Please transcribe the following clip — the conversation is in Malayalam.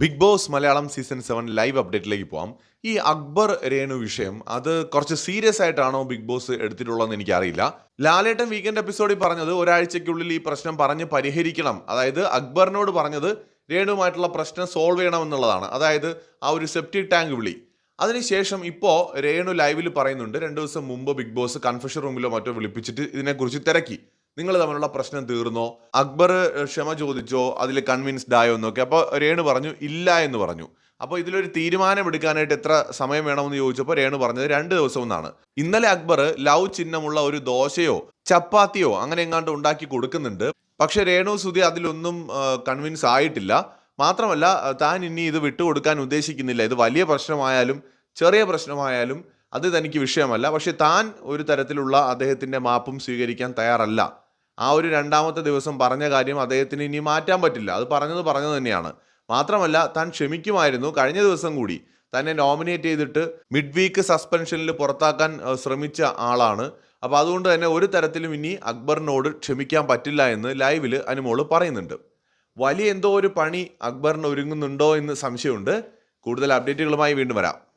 Bigg Boss Malayalam season seven live അപ്ഡേറ്റിലേക്ക് പോവാം. ഈ അക്ബർ രേണു വിഷയം അത് കുറച്ച് സീരിയസ് ആയിട്ടാണോ ബിഗ് ബോസ് എടുത്തിട്ടുള്ളതെന്ന് എനിക്കറിയില്ല. ലാലേട്ടൻ വീക്കെൻഡ് എപ്പിസോഡിൽ പറഞ്ഞത് ഒരാഴ്ചയ്ക്കുള്ളിൽ ഈ പ്രശ്നം പറഞ്ഞ് പരിഹരിക്കണം. അതായത് അക്ബറിനോട് പറഞ്ഞത് രേണുവുമായിട്ടുള്ള പ്രശ്നം സോൾവ് ചെയ്യണം എന്നുള്ളതാണ് അതായത് ആ ഒരു സെപ്റ്റിക് ടാങ്ക് വിളി. അതിനുശേഷം ഇപ്പോൾ രേണു ലൈവിൽ പറയുന്നുണ്ട് രണ്ട് ദിവസം മുമ്പ് ബിഗ് ബോസ് കൺഫഷൻ റൂമിലോ മറ്റോ വിളിപ്പിച്ചിട്ട് ഇതിനെക്കുറിച്ച് തിരക്കി. നിങ്ങൾ തമ്മിലുള്ള പ്രശ്നം തീർന്നോ? അക്ബർ ക്ഷമ ചോദിച്ചോ? അതിൽ കൺവിൻസ്ഡ് ആയോ എന്നൊക്കെ. അപ്പോൾ രേണു പറഞ്ഞു ഇല്ല എന്ന് പറഞ്ഞു. അപ്പോൾ ഇതിലൊരു തീരുമാനം എടുക്കാനായിട്ട് എത്ര സമയം വേണമെന്ന് ചോദിച്ചപ്പോൾ രേണു പറഞ്ഞത് രണ്ട് ദിവസം എന്നാണ്. ഇന്നലെ അക്ബർ ലവ് ചിഹ്നമുള്ള ഒരു ദോശയോ ചപ്പാത്തിയോ അങ്ങനെ എങ്ങാണ്ട് ഉണ്ടാക്കി കൊടുക്കുന്നുണ്ട്. പക്ഷേ രേണു സുധി അതിലൊന്നും കൺവിൻസ് ആയിട്ടില്ല. മാത്രമല്ല താൻ ഇനി ഇത് വിട്ടുകൊടുക്കാൻ ഉദ്ദേശിക്കുന്നില്ല. ഇത് വലിയ പ്രശ്നമായാലും ചെറിയ പ്രശ്നമായാലും അത് തനിക്ക് വിഷയമല്ല. പക്ഷേ താൻ ഒരു തരത്തിലുള്ള അദ്ദേഹത്തിന്റെ മാപ്പും സ്വീകരിക്കാൻ തയ്യാറല്ല. ആ ഒരു രണ്ടാമത്തെ ദിവസം പറഞ്ഞ കാര്യം അദ്ദേഹത്തിന് ഇനി മാറ്റാൻ പറ്റില്ല. അത് പറഞ്ഞത് പറഞ്ഞത് തന്നെയാണ്. മാത്രമല്ല താൻ ക്ഷമിക്കുമായിരുന്നു കഴിഞ്ഞ ദിവസം കൂടി. തന്നെ നോമിനേറ്റ് ചെയ്തിട്ട് മിഡ് വീക്ക് സസ്പെൻഷനിൽ പുറത്താക്കാൻ ശ്രമിച്ച ആളാണ്. അപ്പോൾ അതുകൊണ്ട് തന്നെ ഒരു തരത്തിലും ഇനി അക്ബറിനോട് ക്ഷമിക്കാൻ പറ്റില്ല എന്ന് ലൈവിൽ അനുമോൾ പറയുന്നുണ്ട്. വലിയ എന്തോ ഒരു പണി അക്ബറിന് ഒരുങ്ങുന്നുണ്ടോ എന്ന് സംശയമുണ്ട്. കൂടുതൽ അപ്ഡേറ്റുകളുമായി വീണ്ടും വരാം.